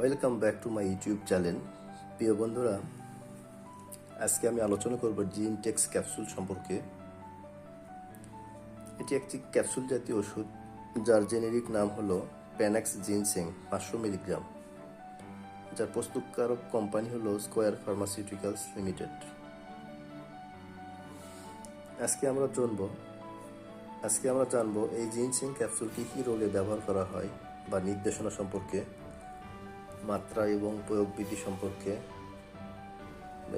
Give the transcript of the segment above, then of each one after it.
Welcome back to my YouTube channel প্রিয় বন্ধুরা, আজকে আমি আলোচনা করব জিনটেক্স ক্যাপসুল সম্পর্কে। এটি একটি ক্যাপসুল জাতীয় ওষুধ, যার জেনেরিক নাম হলো প্যানাক্স জিনসেং পাঁচশো মিলিগ্রাম। যার প্রস্তুতকারক কোম্পানি হলো স্কোয়ার ফার্মাসিউটিক্যালস লিমিটেড আজকে আমরা জানব, আজকে আমরা জানব এই জিনসেং ক্যাপসুলটি কী রোগে ব্যবহার করা হয় বা নির্দেশনা সম্পর্কে। মাত্রা এবং প্রয়োগ বিধি সম্পর্কে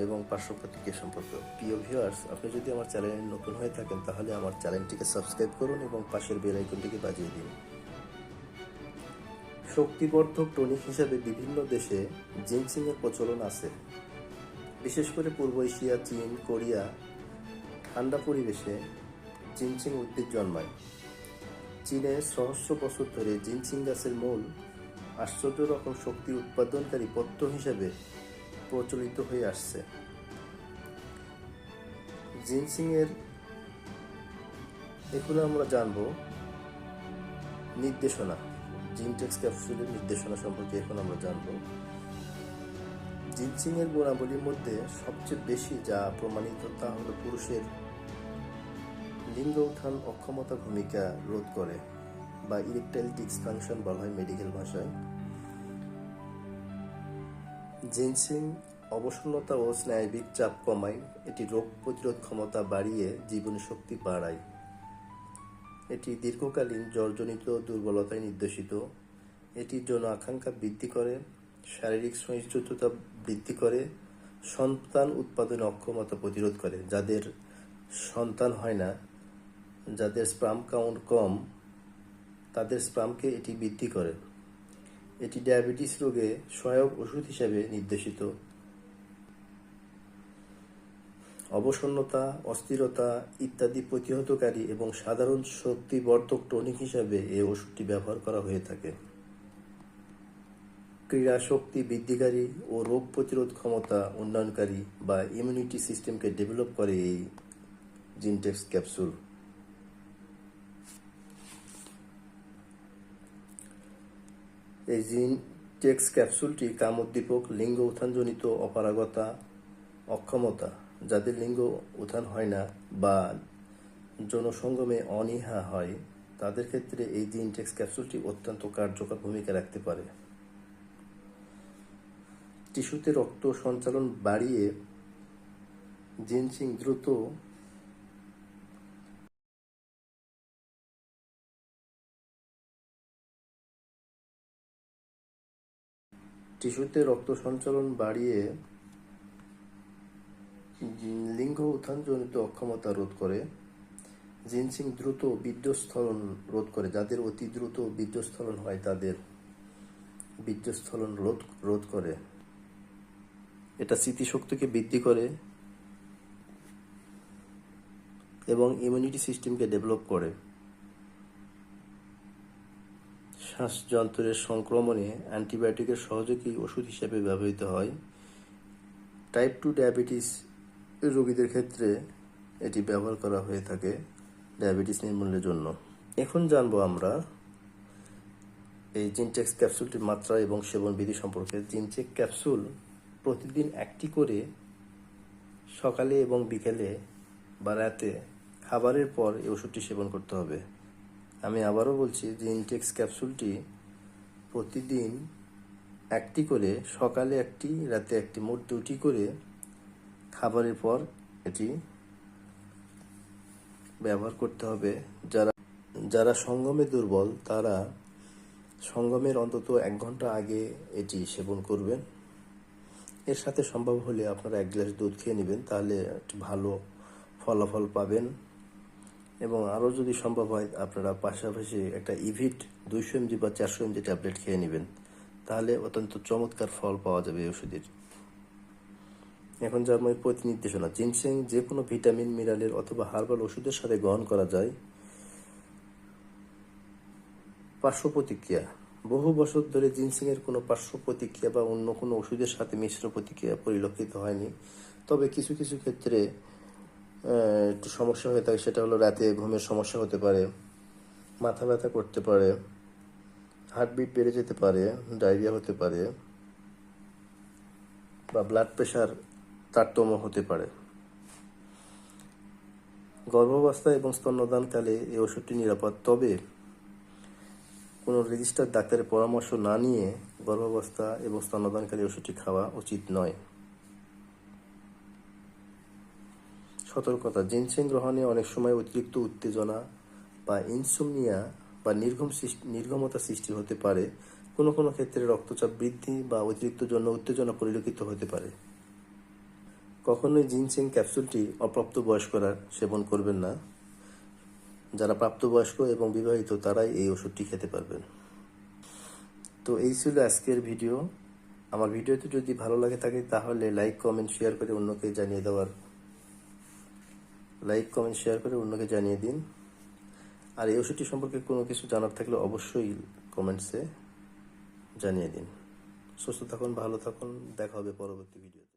এবং পার্শ্ব প্রতিক্রিয়া সম্পর্কে। প্রিয় ভিউয়ার্স আপনি যদি আমার চ্যানেলে নতুন হয়ে থাকেন, তাহলে আমার চ্যানেলটিকে সাবস্ক্রাইব করুন এবং পাশের বেল আইকনটিকে বাজিয়ে দিন। শক্তিবর্ধক টনিক হিসাবে বিভিন্ন দেশে জিনসিং এর প্রচলন আছে। বিশেষ করে পূর্ব এশিয়া, চীন, কোরিয়া, ঠান্ডা পরিবেশে জিনসিং উদ্ভিদ জন্মায়। চীনে সহস্র বছর ধরে জিনসিং গাছের মূল আশ্চর্য রকম শক্তি উৎপাদনকারী পত্র হিসেবে প্রচলিত হয়ে আসছে। জিনসিং এর এখন আমরা জানব। নির্দেশনা, জিনটেক্স ক্যাপসুলের নির্দেশনা সম্পর্কে এখন আমরা জানব। জিনসিং এর গুণাবলীর মধ্যে সবচেয়ে বেশি যা প্রমাণিত তা হলো পুরুষের লিঙ্গ উত্থান অক্ষমতা ভূমিকা রোধ করে। বা ইরেকটাইল ডিসফাংশন বলা হয় মেডিকেল ভাষায়। জিনসিং অবসন্নতা ও স্নায়বিক চাপ কমায়, এটি রোগ প্রতিরোধ ক্ষমতা বাড়িয়ে জীবনী শক্তি বাড়ায়। এটি দীর্ঘকালীন জ্বরজনিত দুর্বলতায় নির্দেশিত। এটি যৌন আকাঙ্ক্ষা বৃদ্ধি করে, শারীরিক সহিষ্ণুতা বৃদ্ধি করে, সন্তান উৎপাদনে অক্ষমতা প্রতিরোধ করে। যাদের সন্তান হয় না, যাদের স্পাম কাউন্ট কম তাদের স্পামকে এটি বৃদ্ধি করে। এটি ডায়াবেটিস রোগে সহায়ক ওষুধ হিসেবে নির্দেশিত। অবসন্নতা, অস্থিরতা ইত্যাদি প্রতিহতকারী এবং সাধারণ শক্তিবর্ধক টনিক হিসাবে এই ওষুধটি ব্যবহার করা হয়ে থাকে। ক্রীড়া শক্তি বৃদ্ধিকারী ও রোগ প্রতিরোধ ক্ষমতা উন্নয়নকারী বা ইমিউনিটি সিস্টেমকে ডেভেলপ করে এই জিনটেক্স ক্যাপসুল। এই জিনটেক্স ক্যাপসুলটি কামোদ্দীপক লিঙ্গ উত্থানজনিত অপারগতা, অক্ষমতা, যাদের লিঙ্গ উত্থান হয় না বা জনসঙ্গমে অনীহা হয়, তাদের ক্ষেত্রে এই জিনটেক্স ক্যাপসুলটি অত্যন্ত কার্যকর ভূমিকা রাখতে পারে। টিস্যুতে রক্ত সঞ্চালন বাড়িয়ে জিনসিং দ্রুত টিস্যুতে রক্ত সঞ্চালন বাড়িয়ে লিঙ্গ উত্থানজনিত অক্ষমতা রোধ করে। জিনসিং দ্রুত বীর্যস্খলন রোধ করে। যাদের অতি দ্রুত বীর্যস্খলন হয়, তাদের বীর্যস্খলন রোধ রোধ করে। এটা স্মৃতিশক্তিকে বৃদ্ধি করে এবং ইমিউনিটি সিস্টেমকে ডেভেলপ করে। শ্বাসযন্ত্রের সংক্রমণে অ্যান্টিবায়োটিকের সহযোগী ওষুধ হিসেবে ব্যবহৃত হয়। টাইপ টু ডায়াবেটিস রোগীদের ক্ষেত্রে এটি ব্যবহার করা হয়ে থাকে ডায়াবেটিস নির্মূলের জন্য। এখন জানব আমরা এই জিনটেক্স ক্যাপসুলটির মাত্রা এবং সেবন বিধি সম্পর্কে। জিনচেক ক্যাপসুল প্রতিদিন একটি করে সকালে এবং বিকেলে বা রাতে খাবারের পর এই ওষুধটি সেবন করতে হবে। আমি আবারও বলছি যে ইনটেক্স ক্যাপসুলটি প্রতিদিন একটি করে, সকালে একটি, রাতে একটি, মোট দুটি করে খাবারের পর এটি ব্যবহার করতে হবে। যারা যারা সঙ্গমে দুর্বল, তারা সঙ্গমের অন্তত এক ঘণ্টা আগে এটি সেবন করবেন। এর সাথে সম্ভব হলে আপনারা এক গ্লাস দুধ খেয়ে নেবেন, তাহলে একটু ভালো ফলাফল পাবেন। এবং আরও যদি সম্ভব হয়, আপনারা পাশাপাশি একটা ইভিট দুইশো এমজি বা চারশো এমজি ট্যাবলেট খেয়ে নেবেন। তাহলে অত্যন্ত চমৎকার ফল পাওয়া যাবে এই ওষুধের। এখন জার্মানির প্রতি নির্দেশনা, জিনসেং যে কোনো ভিটামিন, মিনারেল অথবা হার্বাল ওষুধের সাথে গ্রহণ করা যায়। পার্শ্ব প্রতিক্রিয়া, বহু বছর ধরে জিনসিং এর কোনো পার্শ্ব প্রতিক্রিয়া বা অন্য কোনো ওষুধের সাথে মিশ্র প্রতিক্রিয়া পরিলক্ষিত হয়নি। তবে কিছু কিছু ক্ষেত্রে একটু সমস্যা হয়ে থাকে, সেটা হলো রাতে ঘুমের সমস্যা হতে পারে, মাথা ব্যথা করতে পারে হার্টবিট বেড়ে যেতে পারে ডায়রিয়া হতে পারে, বা ব্লাড প্রেশার তারতম্য হতে পারে। গর্ভাবস্থা এবং স্তন্যদানকালে এই ওষুধটি নিরাপদ, তবে কোনো রেজিস্টার ডাক্তারের পরামর্শ না নিয়ে গর্ভাবস্থা এবং স্তন্যদানকালে ওষুধটি খাওয়া উচিত নয়। সতর্কতা। জিনসেং গ্রহণে অনেক সময় অতিরিক্ত উত্তেজনা বা ইনসোমনিয়া বা নির্গম নির্গমতা সৃষ্টি হতে পারে। কোনো কোনো ক্ষেত্রে রক্তচাপ বৃদ্ধি বা অতিরিক্ত জন্য উত্তেজনা পরিলক্ষিত হতে পারে। কখনোই জিনসেং ক্যাপসুলটি অপ্রাপ্ত বয়স্করা সেবন করবেন না। যারা প্রাপ্তবয়স্ক এবং বিবাহিত, তারাই এই ওষুধটি খেতে পারবেন। তো এই ছিল আজকের ভিডিও। আমার ভিডিওটি যদি ভালো লাগে থাকে, তাহলে লাইক, কমেন্ট, শেয়ার করে অন্যকে জানিয়ে দেওয়ার লাইক কমেন্ট শেয়ার করে অন্যকে জানিয়ে দিন। আর এই ওষুধটি সম্পর্কে কোনো কিছু জানার থাকলে অবশ্যই কমেন্টসে জানিয়ে দিন। সুস্থ থাকুন, ভালো থাকুন, দেখা হবে পরবর্তী ভিডিওতে